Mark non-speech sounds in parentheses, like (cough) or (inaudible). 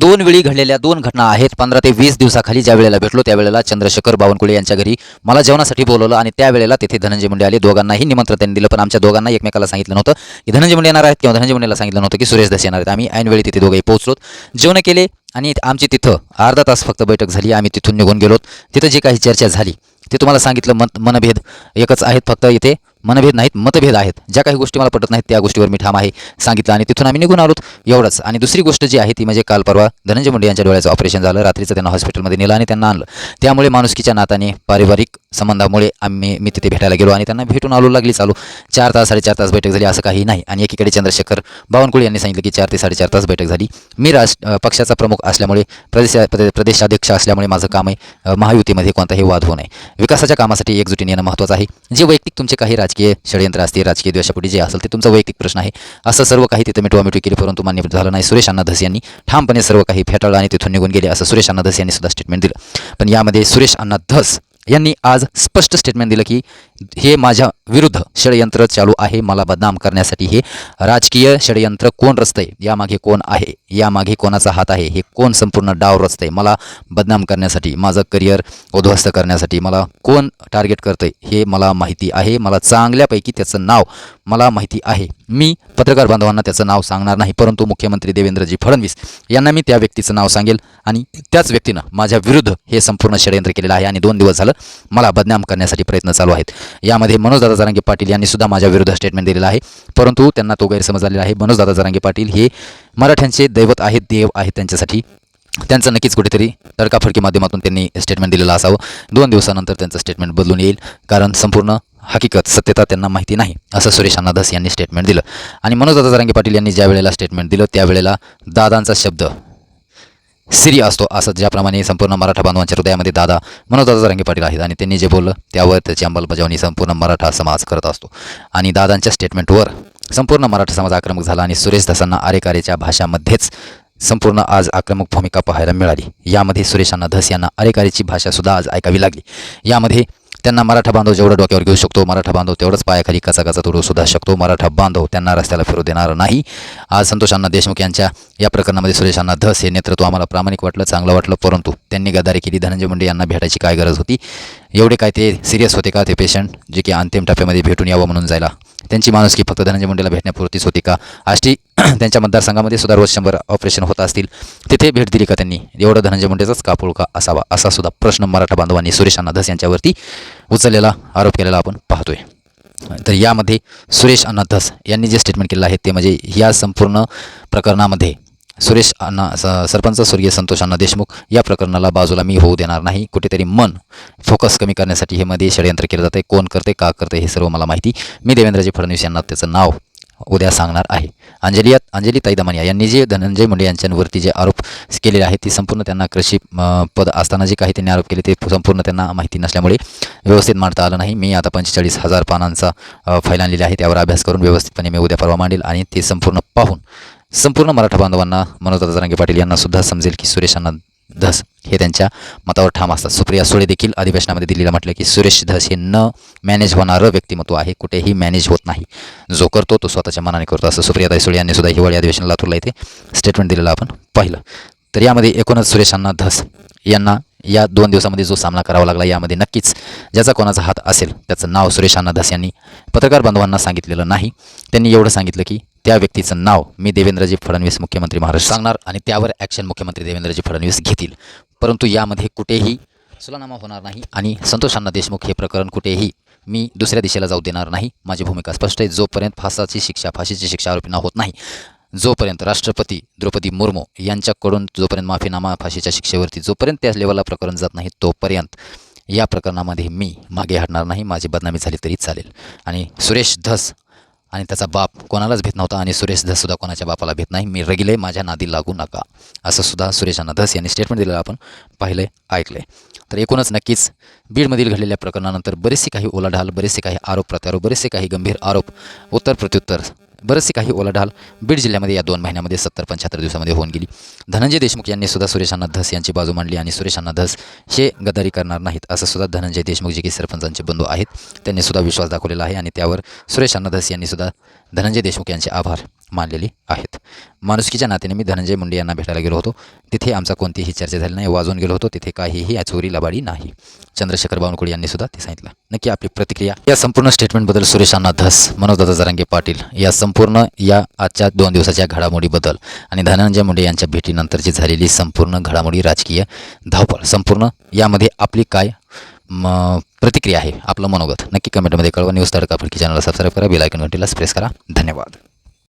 दोन वेळी घडलेल्या दोन घटना आहेत. पंधरा ते वीस दिवसाखाली ज्या वेळेला भेटलो त्यावेळेला चंद्रशेखर बावनकुळे यांच्या घरी मला जेवणासाठी बोलवलं आणि त्यावेळेला तिथे धनंजय मुंडे आले. दोघांनाही निमंत्रण त्यांनी दिलं पण आमच्या दोघांना एकमेकाला सांगितलं नव्हतं की धनंजय मुंडे येणार आहेत किंवा धनंजय मुंडेला सांगितलं नव्हतं की सुरेश धस येणार आहेत. आम्ही ऐनवेळी तिथे दोघे पोहोचलो जेवण केले आणि आमची तिथं अर्धा तास फक्त बैठक झाली. आम्ही तिथून निघून गेलो तिथं जी काही चर्चा झाली ते तुम्हाला सांगितलं. मत मनभेद एकच आहेत फक्त इथे. मनभेद नाहीत मतभेद आहेत. ज्या काही गोष्टी मला पटत नाहीत त्या गोष्टीवर मी ठाम आहे सांगितलं आणि तिथून आम्ही निघून आलोत. एवढंच. आणि दुसरी गोष्ट जी आहे ती म्हणजे काल परवा धनंजय मुंडे यांच्या डोळ्याचं ऑपरेशन झालं. रात्रीचं त्यांना हॉस्पिटलमध्ये नेलं आणि त्यांना आणलं. त्यामुळे माणुसकीच्या नाताने पारिवारिक संबंधामुळे आम्ही मी तिथे भेटायला गेलो आणि त्यांना भेटून आलो लागली चालू. चार तास साडेचार तास बैठक झाली असं काही नाही. आणि एकीकडे चंद्रशेखर बावनकुळे यांनी सांगितलं की चार ते साडेचार तास बैठक झाली. मी राज पक्षाचा प्रमुख असल्यामुळे प्रदेश प्रदेशाध्यक्ष असल्यामुळे माझं काम आहे महायुतीमध्ये कोणताही वाद होऊ नये. विकासाच्या कामासाठी एकजुटीने येणं महत्त्वाचं आहे. जे वैयक्तिक तुमचे काही राजकीय षडयंत्र असतील राजकीय द्वेषापुढे जे असेल ते तुमचा वैयक्तिक प्रश्न आहे. असं सर्व काही तिथं मिठवामिठवी केली परंतु मान्य झालं नाही. सुरेश अण्णा धस यांनी ठामपणे सर्व काही फेटाळलं आणि तिथून निघून गेले असं सुरेश अण्णा धस यांनी सुद्धा स्टेटमेंट दिलं. पण यामध्ये सुरेश अण्णा धस यांनी आज स्पष्ट स्टेटमेंट दिलं की हे माझ्या विरुद्ध षडयंत्र चालू आहे. मला बदनाम करण्यासाठी हे राजकीय षडयंत्र कोण रचतंय? यामागे कोण आहे? यामागे कोणाचा हात आहे? हे कोण संपूर्ण डाव रचतंय? मला बदनाम करण्यासाठी माझं करिअर उद्ध्वस्त करण्यासाठी मला कोण टार्गेट करतंय? हे मला माहिती आहे. मला चांगल्यापैकी त्याचं नाव मला माहिती आहे. मी पत्रकार बांधवांना त्याचं नाव सांगणार नाही परंतु मुख्यमंत्री देवेंद्रजी फडणवीस यांना मी त्या व्यक्तीचं नाव सांगेल आणि त्याच व्यक्तीनं माझ्या विरुद्ध हे संपूर्ण षडयंत्र केलेलं आहे आणि दोन दिवस झालं मला बदनाम करण्यासाठी प्रयत्न चालू आहेत. यामध्ये मनोजदादा जरांगे पाटील यांनी सुद्धा माझ्या विरुद्ध स्टेटमेंट दिलेलं आहे. परंतु त्यांना तो गैरसमज आलेला आहे. मनोजदादा जरांगे पाटील हे मराठ्यांचे दैवत आहेत देव आहेत त्यांच्यासाठी. त्यांचं नक्कीच कुठेतरी तडकाफडकी माध्यमातून त्यांनी स्टेटमेंट दिलेलं असावं. दोन दिवसानंतर त्यांचं स्टेटमेंट बदलून येईल. कारण संपूर्ण हकीकत सत्यता त्यांना माहिती नाही असं सुरेश अण्णादास यांनी स्टेटमेंट दिलं. आणि मनोजदादा जरांगे पाटील यांनी ज्या वेळेला स्टेटमेंट दिलं त्यावेळेला दादांचा शब्द सिरी असतो असं ज्याप्रमाणे संपूर्ण मराठा बांधवांच्या हृदयामध्ये दादा मनोजदादा जरांगे पाटील आहेत आणि त्यांनी जे बोललं त्यावर त्याची अंमलबजावणी संपूर्ण मराठा समाज करत असतो. आणि दादांच्या स्टेटमेंटवर संपूर्ण मराठा समाज आक्रमक झाला आणि सुरेश धसांना आरेकारेच्या भाषामध्येच संपूर्ण आज आक्रमक भूमिका पाहायला मिळाली. यामध्ये सुरेशांना धस यांना अरेकारीची भाषासुद्धा आज ऐकावी लागली. यामध्ये त्यांना मराठा बांधव जेवढं डोक्यावर घेऊ शकतो मराठा बांधव तेवढंच पायाखाली कचा कचा तोडू सुद्धा शकतो. मराठा बांधव त्यांना रस्त्याला फिरू देणार नाही. आज संतोष अण्णा देशमुख यांच्या या प्रकरणामध्ये सुरेश अण्णा धस हे नेतृत्व आम्हाला प्रामाणिक वाटलं चांगलं वाटलं परंतु त्यांनी गदारी केली. धनंजय मुंडे यांना भेटायची काय गरज होती? एवढे काय ते सिरियस होते का ते पेशंट जे की अंतिम टप्प्यामध्ये भेटून यावं म्हणून जायला त्यांची माणुसकी फक्त धनंजय मुंडेला भेटण्यापुरतीच होती का? आष्टी (clears throat) त्यांच्या मतदारसंघामध्ये सुद्धा रोज शंभर ऑपरेशन होत असतील. तिथे भेट दिली का त्यांनी? एवढं धनंजय मुंडेचाच कापूळ का असावा? असा सुद्धा प्रश्न मराठा बांधवांनी सुरेश अण्णा धस यांच्यावरती उचललेला आरोप केलेला आपण पाहतोय. तर यामध्ये सुरेश अण्णा धस यांनी जे स्टेटमेंट केलं आहे ते म्हणजे या संपूर्ण प्रकरणामध्ये सुरेश अण्णा स सरपंच स्वर्गीय संतोष अण्णा देशमुख या प्रकरणाला बाजूला मी होऊ देणार नाही. कुठेतरी मन फोकस कमी करण्यासाठी हे मध्ये षडयंत्र केलं जाते कोण करते का करते हे सर्व मला माहिती मी देवेंद्रजी फडणवीस यांना त्याचं नाव उद्या सांगणार आहे. अंजली अंजली ताईदमानिया यांनी जे धनंजय मुंडे यांच्यावरती जे आरोप केलेले आहेत ती संपूर्ण त्यांना कृषी पद असताना जे काही त्यांनी आरोप केले ते संपूर्ण त्यांना माहिती नसल्यामुळे व्यवस्थित मांडता आलं नाही. मी आता पंचेचाळीस हजार पानांचा अ, फाईल आणलेली आहे. त्यावर अभ्यास करून व्यवस्थितपणे मी उद्या परवा मांडेल आणि ते संपूर्ण पाहून संपूर्ण मराठा बांधवांना मनोज जरांगे पाटील यांना सुद्धा समजेल की सुरेशांना धस हे त्यांच्या मतावर ठाम असतात. सुप्रिया सुळे देखील अधिवेशनामध्ये दिल्लीला म्हटलं की सुरेश धस हे न मॅनेज होणारं व्यक्तिमत्व आहे. कुठेही मॅनेज होत नाही. जो करतो तो स्वतःच्या मनाने करतो असं सुप्रियाताई सुळे यांनी सुद्धा हिवाळी अधिवेशन लातूरला इथे स्टेटमेंट दिलेलं आपण पाहिलं. तर यामध्ये एकूणच सुरेशांना धस यांना या दोन दिवसामध्ये जो सामना करावा लागला यामध्ये नक्कीच ज्याचा कोणाचा हात असेल त्याचं नाव सुरेश अण्णा धस यांनी पत्रकार बांधवांना सांगितलेलं नाही. त्यांनी एवढं सांगितलं की त्या व्यक्तीचं नाव मी देवेंद्रजी फडणवीस मुख्यमंत्री महाराष्ट्र सांगणार आणि त्यावर ॲक्शन मुख्यमंत्री देवेंद्रजी फडणवीस घेतील. परंतु यामध्ये कुठेही सुलानामा होणार नाही आणि संतोषांना देशमुख हे प्रकरण कुठेही मी दुसऱ्या दिशेला जाऊ देणार नाही. माझी भूमिका स्पष्ट आहे. जोपर्यंत फासाची शिक्षा फाशीची शिक्षा आरोपींना होत नाही जोपर्यंत राष्ट्रपती द्रौपदी मुर्मू यांच्याकडून जोपर्यंत माफीनामा फाशीच्या शिक्षेवरती जोपर्यंत त्या लेवलला प्रकरण जात नाही तोपर्यंत या प्रकरणामध्ये मी मागे हटणार नाही. माझी बदनामी झाली तरी चालेल. आणि सुरेश धस आणि त्याचा बाप कोणालाच भेट नव्हता आणि सुरेश धससुद्धा कोणाच्या बापाला भेट नाही. मी रगिले माझ्या नादी लागू नका. असं सुद्धा धस यांनी स्टेटमेंट दिलेलं आपण पाहिलं ऐकलं तर एकूणच नक्कीच बीडमधील घडलेल्या प्रकरणानंतर बरेचसे काही ओलाढाल बरेचसे काही आरोप प्रत्यारोप बरेचसे काही गंभीर आरोप उत्तर प्रत्युत्तर बरेचसे काही ओलाढाल बीड जिल्ह्यामध्ये या दोन महिन्यामध्ये सत्तर पंच्याहत्तर दिवसामध्ये होऊन गेली. धनंजय देशमुख यांनी सुद्धा सुरेश अण्णा धस यांची बाजू मांडली आणि सुरेश अण्णा धस हे गद्दारी करणार नाहीत असं सुद्धा धनंजय देशमुख जे की सरपंचांचे बंधू आहेत त्यांनी सुद्धा विश्वास दाखवलेला आहे आणि त्यावर सुरेश अण्णा धस यांनी सुद्धा धनंजय देशमुख यांचे आभार. मानलेली आहेत. माणुसकीच्या नात्याने मी धनंजय मुंडे यांना भेटायला गेलो होतो. तिथे आमचा कोणतीही चर्चा झाली नाही वाजून गेलो होतो. तिथे काहीही चोरी लबाडी नाही. चंद्रशेखर बावनकुळे यांनी सुद्धा ते सांगितलं. नक्की आपली प्रतिक्रिया. या संपूर्ण स्टेटमेंटबद्दल सुरेश अण्णा धस मनोजदादा जरांगे पाटील या संपूर्ण या आजच्या दोन दिवसाच्या घडामोडीबद्दल आणि धनंजय मुंडे यांच्या भेटीनंतरची झालेली संपूर्ण घडामोडी राजकीय धावपळ. संपूर्ण यामध्ये आपली काय म प्रतिक्रिया आहे आपलं मनोगत. नक्की कमेंटमध्ये कळवा. न्यूज तडका फडकी चॅनलला सबस्क्राईब करा. बेल घंटीला प्रेस करा. धन्यवाद.